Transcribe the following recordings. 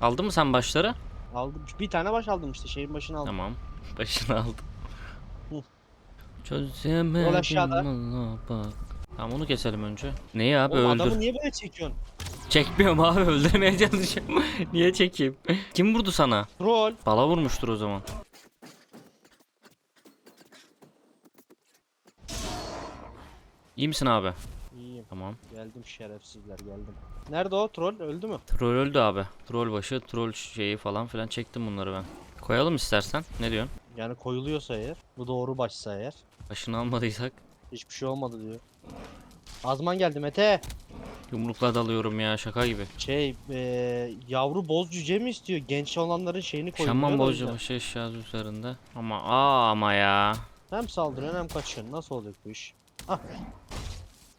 Aldın mı sen başları? Aldım. Bir tane baş aldım işte. Şeyin başını aldım. Tamam. Başını aldım. Çözemedim Yol aşağıda. Allah bak. Tamam onu keselim önce. Neyi abi Oğlum öldür. adamı niye böyle çekiyorsun? Çekmiyorum abi öldürmeye çalışıyorum. Niye çekeyim? Kim vurdu sana? Troll. Bala vurmuştur o zaman. İyi misin abi? İyiyim. Tamam. Geldim şerefsizler geldim. Nerede o troll? Öldü mü? Troll öldü abi. Troll başı, troll şeyi falan filan çektim bunları ben. Koyalım istersen. Ne diyorsun? Yani koyuluyorsa eğer. Bu doğru başsa eğer. Başını almadıysak. Hiçbir şey olmadı diyor. Azman geldi Mete. Yumrukla dalıyorum ya şaka gibi. Şey eee, yavru boz cüce mi istiyor? Genç olanların şeyini koyuyor. Şaman yüzden. başı eşyası üzerinde. Ama aa ama ya. Hem saldırıyorsun hem kaçıyorsun. Nasıl olacak bu iş? Ah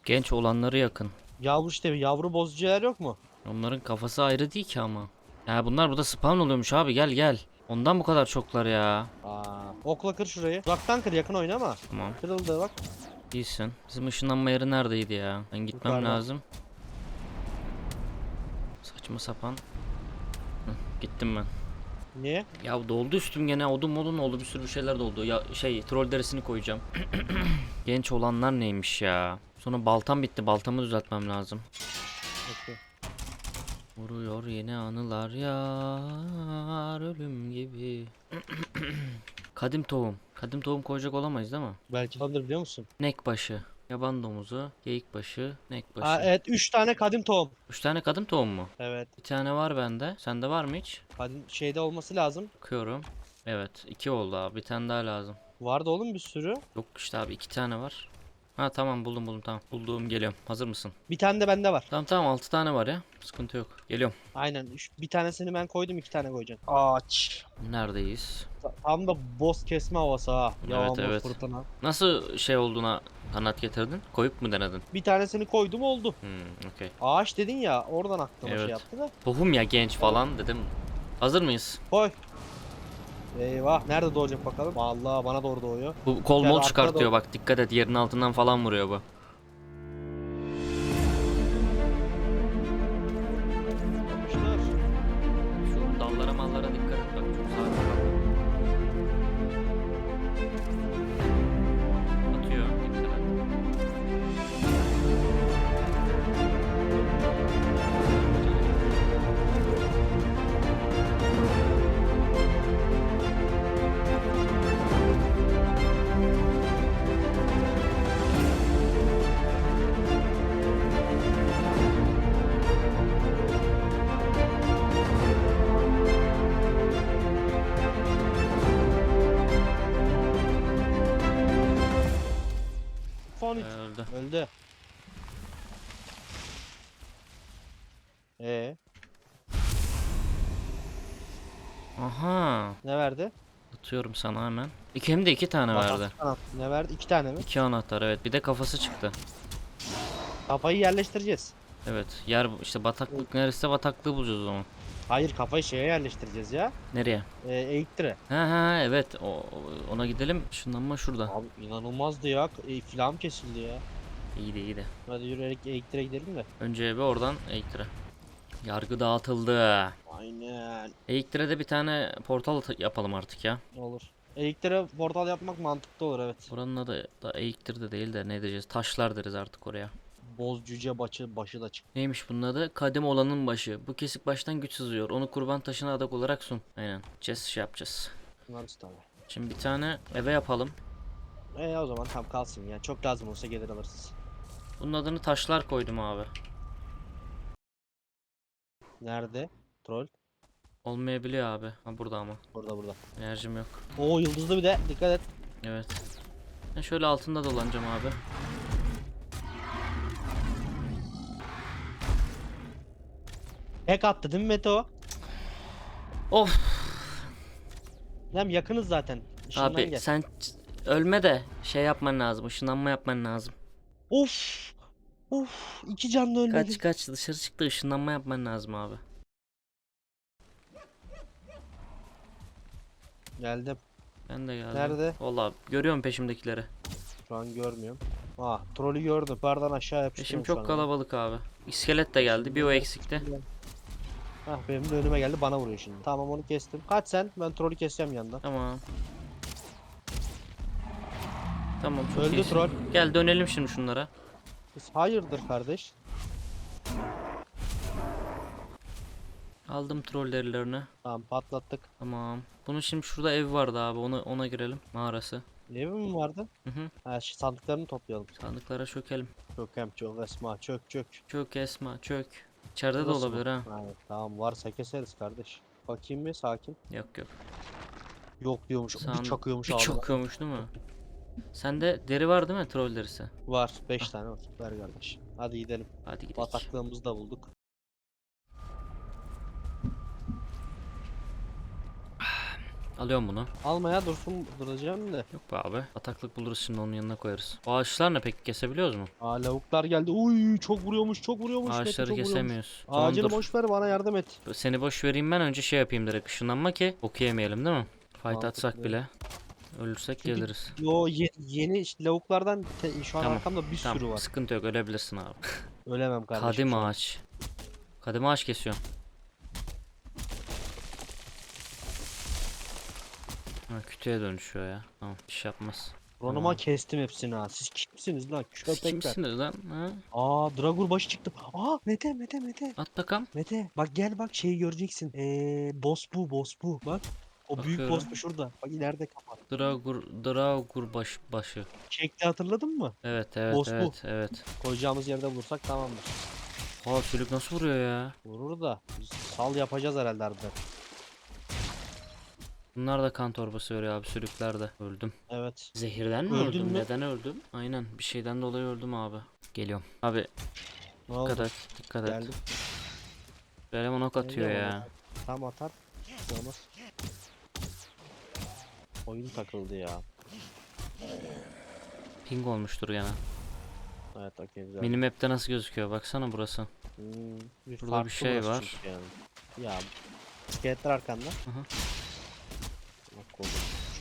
Genç olanları yakın. yavru işte yavru bozucular yok mu? Onların kafası ayrı değil ki ama. Ya bunlar burada spawn oluyormuş abi gel gel. Ondan bu kadar çoklar ya. Aa, okla kır şurayı. Uzaktan kır yakın oynama. Tamam Kırıldı bak. iyisin. Bizim ışınlanma yeri neredeydi ya? Ben gitmem Yukarıda. lazım. Saçma sapan. Hı, gittim ben. Niye? Ya doldu üstüm gene odun modun oldu bir sürü şeyler doldu. Ya şey troll derisini koyacağım. Genç olanlar neymiş ya? Sonra baltam bitti. Baltamı düzeltmem lazım. Okey. Vuruyor yine anılar yar ölüm gibi. Kadim tohum. Kadim tohum koyacak olamayız değil mi? Belki olabilir biliyor musun? Nek başı. Yaban domuzu, geyik başı, nek başı. Aa, evet 3 tane kadim tohum. Üç tane kadim tohum mu? Evet. Bir tane var bende. Sende var mı hiç? Kadim şeyde olması lazım. Bakıyorum. Evet, iki oldu abi. Bir tane daha lazım. Vardı oğlum bir sürü. Yok işte abi iki tane var. Ha tamam buldum buldum tamam. Bulduğum geliyorum. Hazır mısın? Bir tane de bende var. Tamam tamam altı tane var ya. Sıkıntı yok. Geliyorum. Aynen. Üç- Bir tanesini ben koydum iki tane koyacaksın. Ağaç. Neredeyiz? Ta- Tam da boss kesme havası ha. Evet, Yağmur evet. fırtına. Nasıl şey olduğuna kanat getirdin? Koyup mu denedin? Bir tanesini koydum oldu. Hmm, okey. Ağaç dedin ya oradan aklıma Evet. şey yaptı da. Tohum ya genç falan dedim. Hazır mıyız? Koy. Eyvah nerede doğacak bakalım. Vallahi bana doğru doğuyor. Bu kol mol çıkartıyor doğru. bak dikkat et yerin altından falan vuruyor bu. Şu dallara mallara dikkat et bak çok sağa Öldü. Öldü. Ee, Aha. ne verdi? Atıyorum sana hemen. İki hem de iki tane verdi. Kanat. Ne verdi? İki tane mi? İki anahtar evet. Bir de kafası çıktı. Kafayı yerleştireceğiz. Evet. Yer işte bataklık neresi bataklığı bulacağız o zaman. Hayır kafayı şeye yerleştireceğiz ya. Nereye? Ee, Eğiktire. Ha ha evet. O, ona gidelim. Şunlanma şurada. Abi inanılmazdı ya. E, filan kesildi ya. İyi de iyi de. Hadi yürüyerek Eğiktire gidelim de. Önce bir oradan Eğiktir'e. Yargı dağıtıldı. Aynen. Eğiktir'e de bir tane portal yapalım artık ya. Olur. Eğiktire portal yapmak mantıklı olur evet. Buranın adı da Eğiktir de değil de ne diyeceğiz? Taşlar deriz artık oraya. Boz cüce başı, başı da çık. Neymiş bunun adı? Kadim olanın başı. Bu kesik baştan güç sızıyor. Onu kurban taşına adak olarak sun. Aynen. Chess şey yapacağız. Bunlar tabii. Şimdi bir tane eve yapalım. E o zaman tam kalsın ya. Çok lazım olsa gelir alırız. Bunun adını taşlar koydum abi. Nerede? Troll. Olmayabiliyor abi. Ha burada ama. Burada burada. Enerjim yok. Oo yıldızlı bir de. Dikkat et. Evet. Ben şöyle altında dolanacağım abi. Hack attı değil mi Meto? Of Hem yakınız zaten. Işından abi gel. sen ölme de şey yapman lazım. Işınlanma yapman lazım. Of. Of. iki canlı ölmedi. Kaç kaç dışarı çıktı ışınlanma yapman lazım abi. Geldim. Ben de geldim. Nerede? Valla görüyorum peşimdekileri. Şu an görmüyorum. Ah trolü gördüm. Pardon aşağı yapıştırdım Peşim çok kalabalık abi. İskelet de geldi. Bir o eksikti. Hah benim de önüme geldi bana vuruyor şimdi. Tamam onu kestim. Kaç sen? Ben trolü keseceğim yandan. Tamam. Tamam çok Öldü iyisin. troll. Gel dönelim şimdi şunlara. Biz hayırdır kardeş? Aldım troll derilerini. Tamam patlattık. Tamam. Bunun şimdi şurada ev vardı abi. Ona ona girelim. Mağarası. Evi mi vardı? Hı hı. Ha şu sandıklarını toplayalım. Sandıklara çökelim. Çök hem çök Esma çök çök. Çök Esma çök. İçeride de Burası mı? olabilir ha. Evet, tamam varsa keseriz kardeş. Bakayım bir sakin. Yok yok. Yok diyormuş. Sand- Bir çakıyormuş Bir ağzına. çakıyormuş değil mi? Sende deri var değil mi troll derisi? Var 5 tane var. Ver kardeş. Hadi gidelim. Hadi gidelim. Bataklığımızı da bulduk. Alıyorum bunu. Almaya dursun duracağım da. Yok be abi. Bataklık buluruz şimdi onun yanına koyarız. O ağaçlar ne peki kesebiliyoruz mu? Aa lavuklar geldi. Uy çok vuruyormuş çok vuruyormuş. Mete, Ağaçları çok vuruyormuş. kesemiyoruz. Tamam, Ağacını dur. boş ver bana yardım et. Seni boş vereyim ben önce şey yapayım direkt ışınlanma ki oku yemeyelim değil mi? Fight atsak Mantıklı. bile. Ölürsek Çünkü geliriz. Yo ye- yeni işte lavuklardan te- şu an Tamam, arkamda bir sürü Tamam var. sıkıntı yok ölebilirsin abi. Ölemem kardeşim. Kadim ağaç. Kadim ağaç kesiyorum. Ha, kütüğe dönüşüyor ya. Tamam bir şey yapmaz. Ronuma Tamam. kestim hepsini ha. Siz kimsiniz lan? Siz Köpekler. kimsiniz lan? Ha? Aa Dragur başı çıktı. Aa Mete Mete Mete. At bakalım. Mete bak gel bak şeyi göreceksin. Ee, boss bu boss bu. Bak. O büyük Bakıyorum. boss bu şurada. Bak ileride kapat. Dragur, Dragur baş, başı. Şekli hatırladın mı? Evet evet Boss bu. evet evet. Koyacağımız yerde bulursak tamamdır. Aa sülük nasıl vuruyor ya? Vurur da biz sal yapacağız herhalde harbiden. Bunlar da kan torbası veriyor abi sülükler de. Öldüm. Evet. Zehirden mi Öldün öldüm? mü? Neden öldüm? Aynen bir şeyden dolayı öldüm abi. Geliyorum. Abi Ne oldu? dikkat et dikkat et. Geldim. Ok atıyor Geliyorum ya. Tam atar. Bir şey Olmaz. Oyun takıldı ya. Ping olmuştur gene. Evet okey güzel. Minimap'te nasıl gözüküyor? Baksana burası. Hmm, Burada bir farklı şey var. çünkü Yani. Ya iskeletler arkanda. Aha.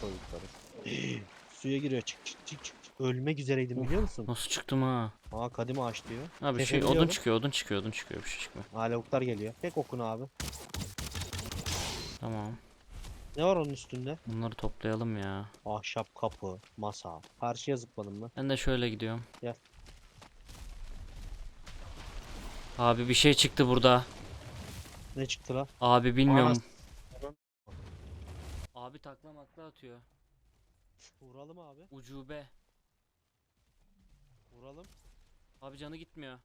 Çocukları. Suya giriyor çık çık çık çık. Ölmek üzereydim biliyor musun? Nasıl çıktım ha? Aa kadim ağaç diyor. Abi şey odun Kesebiliyorum. çıkıyor odun çıkıyor odun çıkıyor bir şey çıkmıyor. Aa lavuklar geliyor. Tek okunu abi. Tamam. Ne var onun üstünde? Bunları toplayalım ya. Ahşap kapı, masa. Karşıya zıpladım ben. Ben de şöyle gidiyorum. Gel. Abi bir şey çıktı burada. Ne çıktı lan? Abi bilmiyorum. Ana- Abi takla makla atıyor. Vuralım abi. Ucube. Vuralım. Abi canı gitmiyor.